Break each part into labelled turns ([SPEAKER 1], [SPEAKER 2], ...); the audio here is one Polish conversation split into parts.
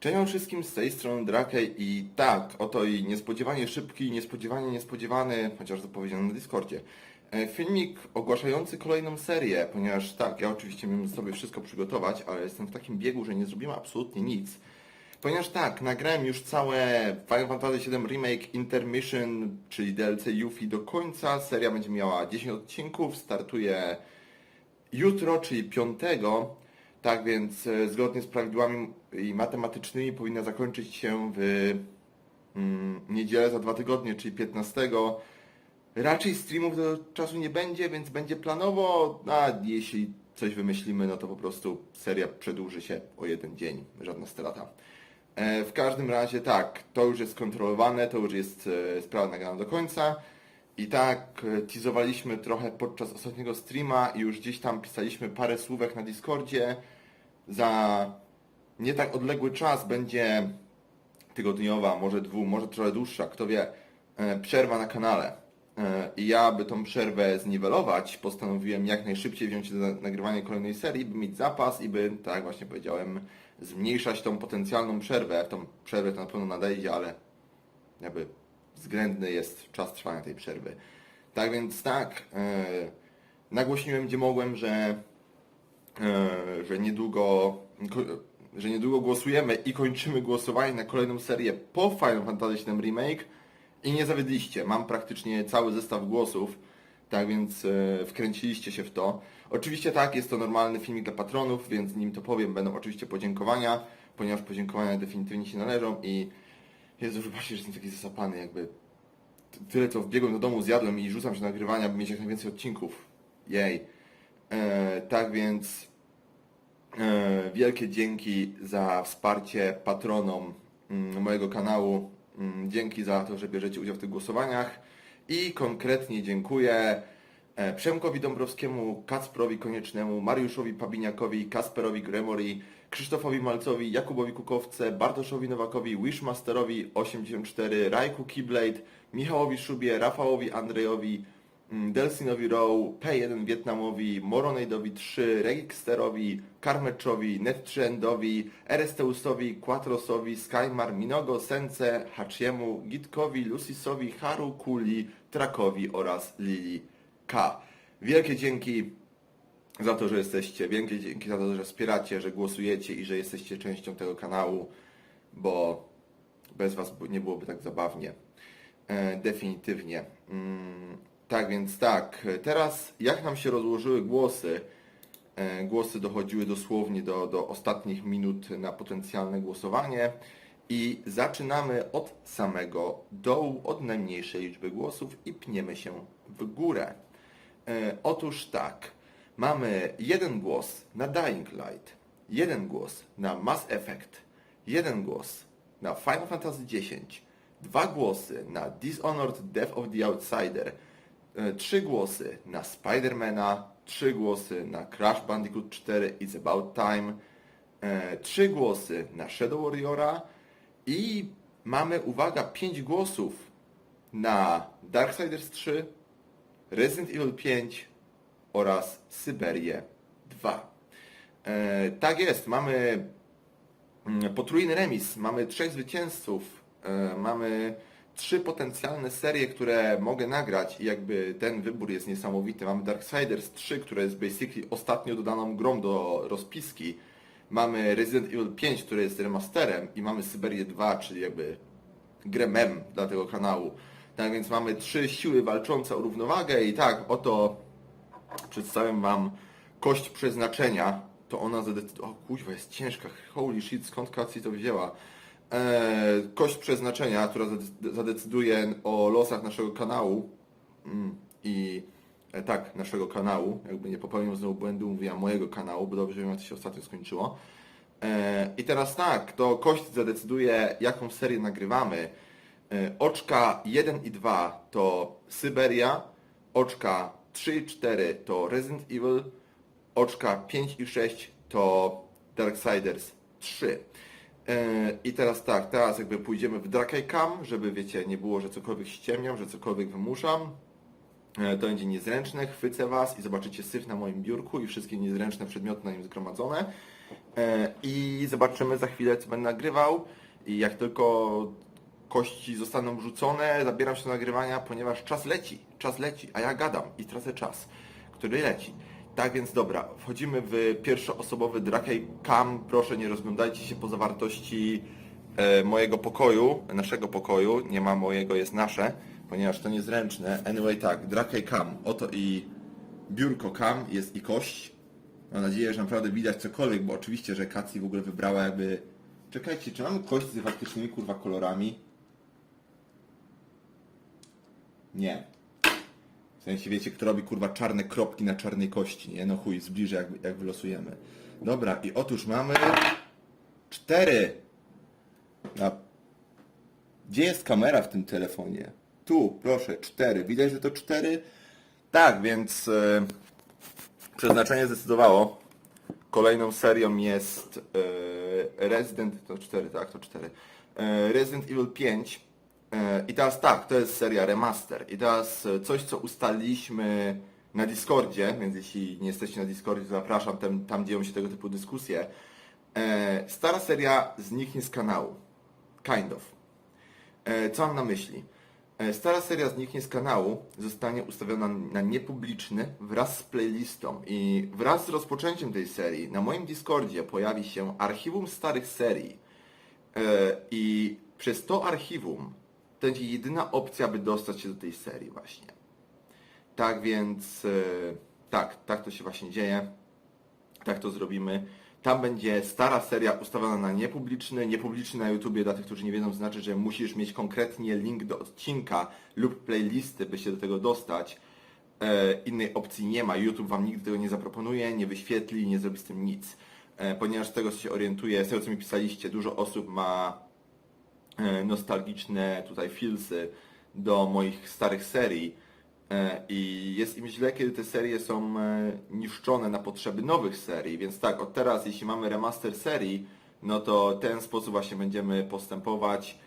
[SPEAKER 1] Cześć wszystkim z tej strony Drakej i tak, oto i niespodziewanie szybki, niespodziewanie niespodziewany, chociaż to powiedziano na Discordzie. e, Filmik ogłaszający kolejną serię, ponieważ tak, ja oczywiście miałem sobie wszystko przygotować, ale jestem w takim biegu, że nie zrobiłem absolutnie nic. Ponieważ tak, nagrałem już całe Final Fantasy VII Remake Intermission, czyli DLC Yuffie do końca. Seria będzie miała 10 odcinków, startuje jutro, czyli 5. Tak więc e, zgodnie z prawidłami matematycznymi powinna zakończyć się w mm, niedzielę za dwa tygodnie, czyli 15. Raczej streamów do czasu nie będzie, więc będzie planowo, a jeśli coś wymyślimy, no to po prostu seria przedłuży się o jeden dzień, żadna strata. E, W każdym razie tak, to już jest kontrolowane, to już jest e, sprawa nagrana do końca. I tak e, teasowaliśmy trochę podczas ostatniego streama i już gdzieś tam pisaliśmy parę słówek na Discordzie. Za nie tak odległy czas będzie tygodniowa, może dwu, może trochę dłuższa, kto wie, e, przerwa na kanale. E, I ja, by tą przerwę zniwelować, postanowiłem jak najszybciej wziąć się do nagrywania kolejnej serii, by mieć zapas i by, tak jak właśnie powiedziałem, zmniejszać tą potencjalną przerwę. Tą przerwę to na pewno nadejdzie, ale jakby względny jest czas trwania tej przerwy. Tak więc tak, e, nagłośniłem gdzie mogłem, że, e, że niedługo że niedługo głosujemy i kończymy głosowanie na kolejną serię po Final Fantasy VII Remake i nie zawiedliście. Mam praktycznie cały zestaw głosów, tak więc e, wkręciliście się w to. Oczywiście tak, jest to normalny filmik dla patronów, więc nim to powiem, będą oczywiście podziękowania, ponieważ podziękowania definitywnie się należą i Jezu, wybaczcie, że jestem taki zasapany, jakby tyle co wbiegłem do domu, zjadłem i rzucam się na nagrywania, by mieć jak najwięcej odcinków. Jej. E, tak więc e, wielkie dzięki za wsparcie patronom mm, mojego kanału. Mm, Dzięki za to, że bierzecie udział w tych głosowaniach. I konkretnie dziękuję Przemkowi Dąbrowskiemu, Kacprowi Koniecznemu, Mariuszowi Pabiniakowi, Kasperowi Gremori, Krzysztofowi Malcowi, Jakubowi Kukowce, Bartoszowi Nowakowi, Wishmasterowi 84, Rajku Keyblade, Michałowi Szubie, Rafałowi Andrejowi, mm, Delsinowi Rowe, P1 Wietnamowi, Moronade'owi 3, Regixterowi, Karmeczowi, Nettrendowi, Eresteusowi, Quatrosowi, Skymar, Minogo, Sence, Hachiemu, Gitkowi, Lucisowi, Haru, Kuli, Trakowi oraz Lili K. Wielkie dzięki za to, że jesteście, wielkie dzięki za to, że wspieracie, że głosujecie i że jesteście częścią tego kanału, bo bez Was nie byłoby tak zabawnie. E, definitywnie. Mm, tak więc tak, teraz jak nam się rozłożyły głosy, e, głosy dochodziły dosłownie do, do ostatnich minut na potencjalne głosowanie i zaczynamy od samego dołu, od najmniejszej liczby głosów i pniemy się w górę. E, otóż tak, mamy jeden głos na Dying Light, jeden głos na Mass Effect, jeden głos na Final Fantasy X, dwa głosy na Dishonored Death of the Outsider, e, trzy głosy na Spidermana, trzy głosy na Crash Bandicoot 4 It's About Time, e, trzy głosy na Shadow Warriora i mamy, uwaga, pięć głosów na Darksiders 3, Resident Evil 5 oraz Syberię 2. E, tak jest, mamy mm, potrójny remis, mamy trzech zwycięzców, e, mamy trzy potencjalne serie, które mogę nagrać i jakby ten wybór jest niesamowity. Mamy Darksiders 3, które jest basically ostatnio dodaną grą do rozpiski. Mamy Resident Evil 5, które jest remasterem i mamy Syberię 2, czyli jakby grę mem dla tego kanału. Tak więc mamy trzy siły walczące o równowagę i tak, oto przedstawiam Wam kość przeznaczenia. To ona zadecyduje... O kuźwa, jest ciężka. Holy shit, skąd Katsi to wzięła? Eee, kość przeznaczenia, która zade- zadecyduje o losach naszego kanału. Mm, I e, tak, naszego kanału. Jakby nie popełnił znowu błędu, mówiłam mojego kanału, bo dobrze wiem, jak to się ostatnio skończyło. E, I teraz tak, to kość zadecyduje, jaką serię nagrywamy. E, Oczka 1 i 2 to Syberia, oczka 3 i 4 to Resident Evil, oczka 5 i 6 to Darksiders 3. E, I teraz tak, teraz jakby pójdziemy w Drakei Cam, żeby wiecie, nie było, że cokolwiek ściemniam, że cokolwiek wymuszam. E, To będzie niezręczne, chwycę Was i zobaczycie syf na moim biurku i wszystkie niezręczne przedmioty na nim zgromadzone. I zobaczymy za chwilę, co będę nagrywał. I jak tylko kości zostaną wrzucone, zabieram się do nagrywania, ponieważ czas leci. Czas leci, a ja gadam i tracę czas, który leci. Tak więc dobra, wchodzimy w pierwszoosobowy Drakej Cam. Proszę nie rozglądajcie się po zawartości e, mojego pokoju, naszego pokoju. Nie ma mojego, jest nasze, ponieważ to niezręczne. Anyway tak, Drakej Cam. Oto i biurko Cam, jest i kość. Mam nadzieję, że naprawdę widać cokolwiek, bo oczywiście, że Kacji w ogóle wybrała jakby... Czekajcie, czy mamy kość z faktycznymi kurwa kolorami? Nie. W sensie wiecie, kto robi kurwa czarne kropki na czarnej kości, nie? No chuj, zbliżę jak, jak wylosujemy. Dobra, i otóż mamy cztery. Na... Gdzie jest kamera w tym telefonie? Tu, proszę, cztery. Widać, że to cztery? Tak, więc e, przeznaczenie zdecydowało. Kolejną serią jest e, Resident, to 4, tak, to 4. E, Resident Evil 5. E, I teraz tak, to jest seria remaster. I teraz e, coś, co ustaliliśmy na Discordzie, więc jeśli nie jesteście na Discordzie, zapraszam, tam, tam dzieją się tego typu dyskusje. E, stara seria zniknie z kanału. Kind of. Co mam na myśli? Stara seria zniknie z kanału, zostanie ustawiona na niepubliczny wraz z playlistą i wraz z rozpoczęciem tej serii na moim Discordzie pojawi się archiwum starych serii i przez to archiwum to będzie jedyna opcja, by dostać się do tej serii właśnie. Tak więc, e, tak, tak to się właśnie dzieje. Tak to zrobimy. Tam będzie stara seria ustawiona na niepubliczny. Niepubliczny na YouTubie, dla tych, którzy nie wiedzą, znaczy, że musisz mieć konkretnie link do odcinka lub playlisty, by się do tego dostać. E, innej opcji nie ma. YouTube Wam nigdy tego nie zaproponuje, nie wyświetli, nie zrobi z tym nic. E, ponieważ z tego, co się orientuję, z tego, co mi pisaliście, dużo osób ma nostalgiczne tutaj feelsy do moich starych serii. E, i jest im źle, kiedy te serie są e, niszczone na potrzeby nowych serii, więc tak, od teraz jeśli mamy remaster serii, no to ten sposób właśnie będziemy postępować,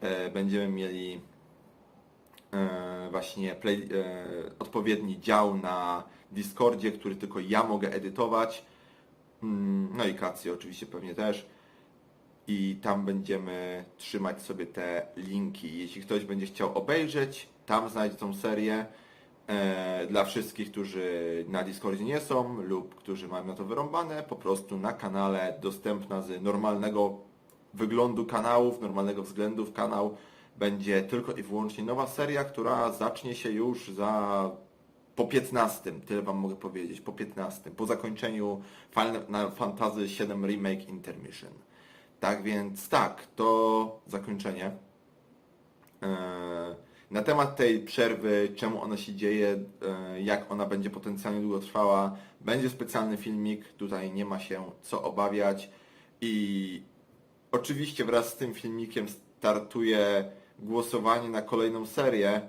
[SPEAKER 1] E, będziemy mieli e, właśnie play, e, odpowiedni dział na Discordzie, który tylko ja mogę edytować, Mm, no i Kacji oczywiście pewnie też i tam będziemy trzymać sobie te linki. Jeśli ktoś będzie chciał obejrzeć, tam znajdzie tą serię. E, dla wszystkich, którzy na Discordzie nie są lub którzy mają na to wyrąbane, po prostu na kanale dostępna z normalnego wyglądu kanałów, normalnego względów kanał będzie tylko i wyłącznie nowa seria, która zacznie się już za po 15, tyle wam mogę powiedzieć, po 15, po zakończeniu Final Fantasy VII Remake Intermission. Tak więc tak, to zakończenie. Eee, Na temat tej przerwy, czemu ona się dzieje, e, jak ona będzie potencjalnie długo trwała, będzie specjalny filmik, tutaj nie ma się co obawiać. I oczywiście wraz z tym filmikiem startuje głosowanie na kolejną serię,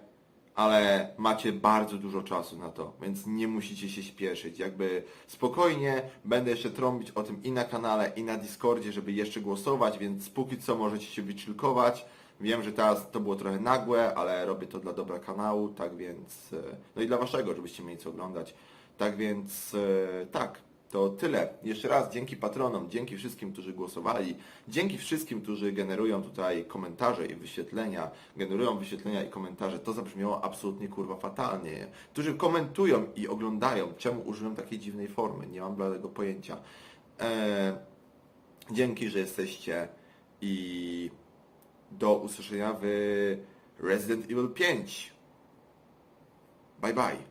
[SPEAKER 1] ale macie bardzo dużo czasu na to, więc nie musicie się śpieszyć. Jakby spokojnie będę jeszcze trąbić o tym i na kanale, i na Discordzie, żeby jeszcze głosować, więc póki co możecie się wyczilkować. Wiem, że teraz to było trochę nagłe, ale robię to dla dobra kanału, tak więc, e, no i dla waszego, żebyście mieli co oglądać. Tak więc, e, tak, to tyle. Jeszcze raz dzięki patronom, dzięki wszystkim, którzy głosowali, dzięki wszystkim, którzy generują tutaj komentarze i wyświetlenia, generują wyświetlenia i komentarze. To zabrzmiało absolutnie kurwa fatalnie. Którzy komentują i oglądają, czemu użyłem takiej dziwnej formy, nie mam bladego pojęcia. Eee, dzięki, że jesteście i do usłyszenia w Resident Evil 5. Bye bye.